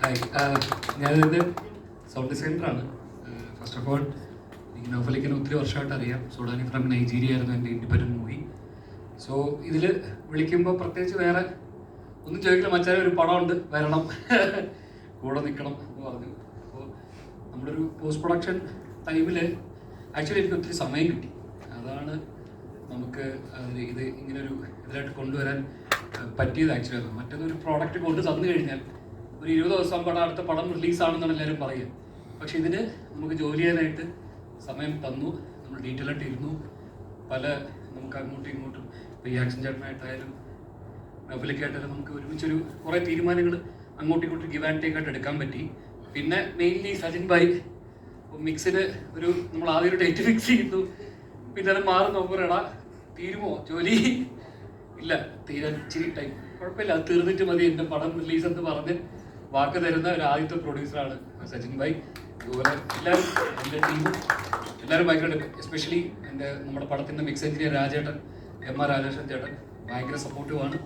Hi ഞാനിത് sound ഡിസൈനറാണ് first of all ഈ നൗഫലിക്കിനെ ഒത്തിരി വർഷമായിട്ട് അറിയാം. സുഡാനി ഫ്രം നൈജീരിയ ആയിരുന്നു എന്റെ ഇൻഡിപെൻഡന്റ് മൂവി. സോ ഇതിൽ വിളിക്കുമ്പോൾ പ്രത്യേകിച്ച് വേറെ ഒന്നും ചോദിക്കില്ല. മച്ചാൻ ഒരു പടമുണ്ട്. വരണം. കൂടെ നിൽക്കണം എന്ന് പറഞ്ഞു. അപ്പോൾ നമ്മുടെ ഒരു പോസ്റ്റ് പ്രൊഡക്ഷൻ ടൈമിൽ ആക്ച്വലി എനിക്ക് ഒത്തിരി സമയം കിട്ടി. അതാണ് നമുക്ക് ഇത് ഇങ്ങനെ ഒരു ഇതിലായിട്ട് കൊണ്ടുവരാൻ പറ്റിയത് ആക്ച്വലി മറ്റേതൊരു പ്രോഡക്റ്റ് കൊണ്ട് തന്നു കഴിഞ്ഞാൽ ഒരു ഇരുപത് ദിവസം പടം അടുത്ത പടം റിലീസാണെന്നാണ് എല്ലാവരും പറയുക. പക്ഷെ ഇതിന് നമുക്ക് ജോലി ചെയ്യാനായിട്ട് സമയം തന്നു. നമ്മൾ ഡീറ്റെയിൽ ആയിട്ട് ഇരുന്നു. പല നമുക്ക് അങ്ങോട്ടും ഇങ്ങോട്ടും ഇപ്പോൾ ആക്ഷൻ ചേട്ടനായിട്ടായാലും നബിലൊക്കെയായിട്ടായാലും നമുക്ക് ഒരുമിച്ചൊരു കുറേ തീരുമാനങ്ങൾ അങ്ങോട്ടും ഇങ്ങോട്ടും ഗിവ് ആൻഡ് ടേക്ക് ആയിട്ട് എടുക്കാൻ പറ്റി. പിന്നെ മെയിൻലി സജിൻ ഭായ് മിക്സിന് ഒരു നമ്മൾ ആദ്യം ഒരു ഡേറ്റ് ഫിക്സ് ചെയ്യുന്നു. പിന്നെ അത് മാറും നോക്കുമ്പോഴാ തീരുമോ? ജോലി ഇല്ല തീരാൻ ഇച്ചിരി ടൈം കുഴപ്പമില്ല അത് തീർന്നിട്ട് മതി എന്റെ പടം റിലീസ് എന്ന് പറഞ്ഞ് വാക്ക് തരുന്ന ഒരു ആദ്യത്തെ പ്രൊഡ്യൂസറാണ് സച്ചിൻ ഭായ്. അതുപോലെ എല്ലാവരും എന്റെ ടീമും എല്ലാവരും ഭയങ്കര എസ്പെഷ്യലി എന്റെ നമ്മുടെ പടത്തിന്റെ മിക്സ് എഞ്ചിനീയർ രാജേട്ടൻ എം ആർ രാജേഷൻ ചേട്ടൻ ഭയങ്കര സപ്പോർട്ടീവാണ്